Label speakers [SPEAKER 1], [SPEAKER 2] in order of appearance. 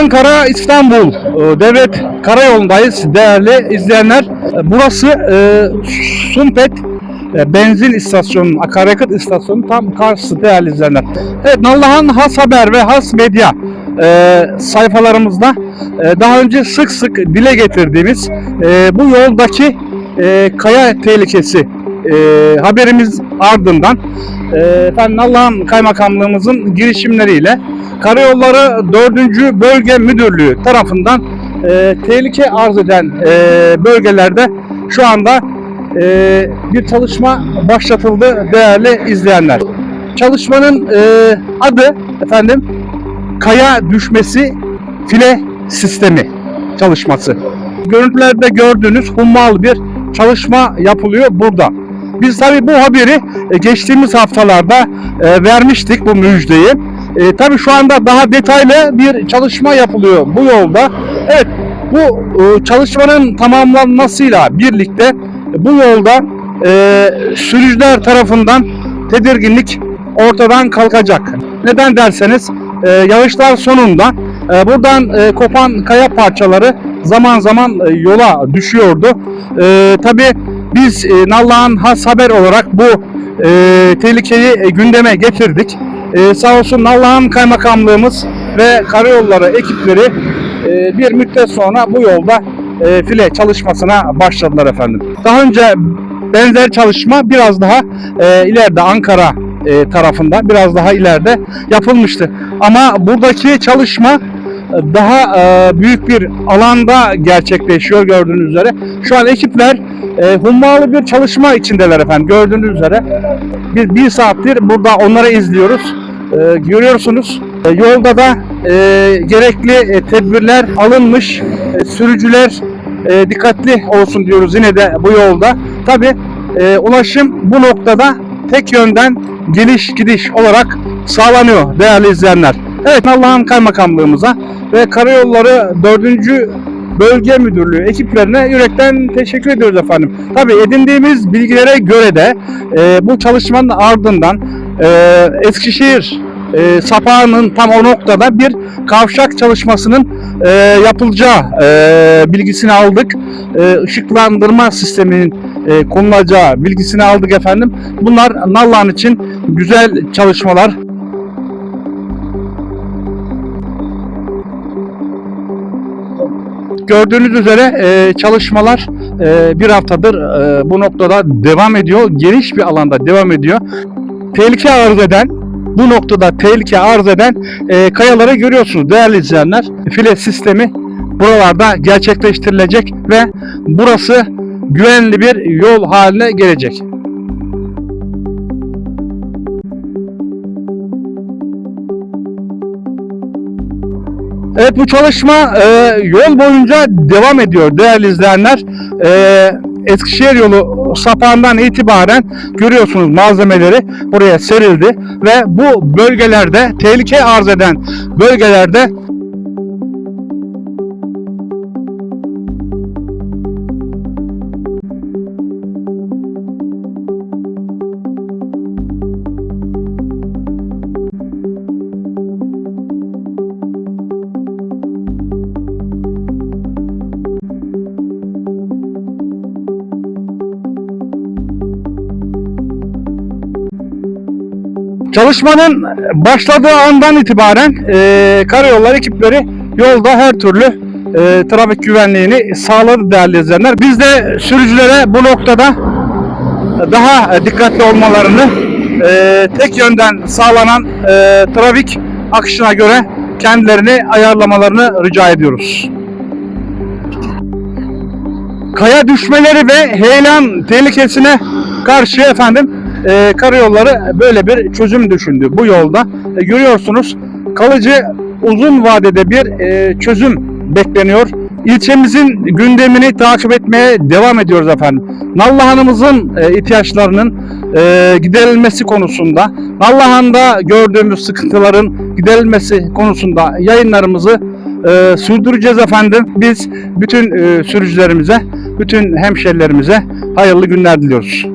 [SPEAKER 1] Ankara İstanbul e, Devlet Karayolu'ndayız değerli izleyenler. E, Burası e, Sumpet e, benzin istasyonunun, akaryakıt istasyonunun tam karşısı değerli izleyenler. Evet Nallıhan Has Haber ve Has Medya e, sayfalarımızda e, daha önce sık sık dile getirdiğimiz e, bu yoldaki e, kaya tehlikesi e, haberimiz ardından e, efendim Nallıhan Kaymakamlığımızın girişimleriyle Karayolları 4. Bölge Müdürlüğü tarafından e, tehlike arz eden e, bölgelerde şu anda e, bir çalışma başlatıldı değerli izleyenler. Çalışmanın e, adı efendim kaya düşmesi file sistemi çalışması. Görüntülerde gördüğünüz hummalı bir çalışma yapılıyor burada. Biz tabi bu haberi e, geçtiğimiz haftalarda e, vermiştik bu müjdeyi. E, tabi şu anda daha detaylı bir çalışma yapılıyor bu yolda. Evet bu e, çalışmanın tamamlanmasıyla birlikte bu yolda sürücüler tarafından tedirginlik ortadan kalkacak. Neden derseniz yağışlar sonunda buradan e, kopan kaya parçaları zaman zaman yola düşüyordu. E, Tabi biz e, Nallıhan Has Haber olarak bu e, tehlikeyi e, gündeme getirdik. E, sağ olsun Nallıhan Kaymakamlığımız ve Karayolları ekipleri e, bir müddet sonra bu yolda e, file çalışmasına başladılar efendim. Daha önce benzer çalışma biraz daha e, ileride Ankara e, tarafında biraz daha ileride yapılmıştı. Ama buradaki çalışma daha e, büyük bir alanda gerçekleşiyor gördüğünüz üzere. Şu an ekipler e, hummalı bir çalışma içindeler efendim gördüğünüz üzere. Bir, bir saattir burada onları izliyoruz. E, görüyorsunuz yolda da gerekli tedbirler alınmış. Sürücüler dikkatli olsun diyoruz yine de bu yolda. Tabi ulaşım bu noktada tek yönden geliş gidiş olarak sağlanıyor değerli izleyenler. Evet Allah'ın kaymakamlığımıza ve Karayolları 4. Bölge Müdürlüğü ekiplerine yürekten teşekkür ediyoruz efendim. Tabii edindiğimiz bilgilere göre de e, bu çalışmanın ardından e, Eskişehir e, sapağının tam o noktada bir kavşak çalışmasının e, yapılacağı e, bilgisini aldık. E, ışıklandırma sisteminin e, konulacağı bilgisini aldık efendim. Bunlar Nallıhan için güzel çalışmalar. Gördüğünüz üzere e, çalışmalar e, bir haftadır e, bu noktada devam ediyor. Geniş bir alanda devam ediyor. Tehlike arz eden bu noktada tehlike arz eden e, kayaları görüyorsunuz değerli izleyenler. File sistemi buralarda gerçekleştirilecek ve burası güvenli bir yol haline gelecek. Evet bu çalışma e, yol boyunca devam ediyor değerli izleyenler. E, Eskişehir yolu sapağından itibaren görüyorsunuz malzemeleri buraya serildi ve bu bölgelerde tehlike arz eden bölgelerde Çalışmanın başladığı andan itibaren e, karayolları ekipleri yolda her türlü e, trafik güvenliğini sağladı değerli izleyenler. Biz de sürücülere bu noktada daha dikkatli olmalarını e, tek yönden sağlanan e, trafik akışına göre kendilerini ayarlamalarını rica ediyoruz. Kaya düşmeleri ve heyelan tehlikesine karşı efendim e, karayolları böyle bir çözüm düşündü bu yolda. E, görüyorsunuz kalıcı uzun vadede bir e, çözüm bekleniyor. İlçemizin gündemini takip etmeye devam ediyoruz efendim. Nallıhan'ımızın e, ihtiyaçlarının e, giderilmesi konusunda, Nallıhan'da gördüğümüz sıkıntıların giderilmesi konusunda yayınlarımızı e, sürdüreceğiz efendim. Biz bütün e, sürücülerimize, bütün hemşerilerimize hayırlı günler diliyoruz.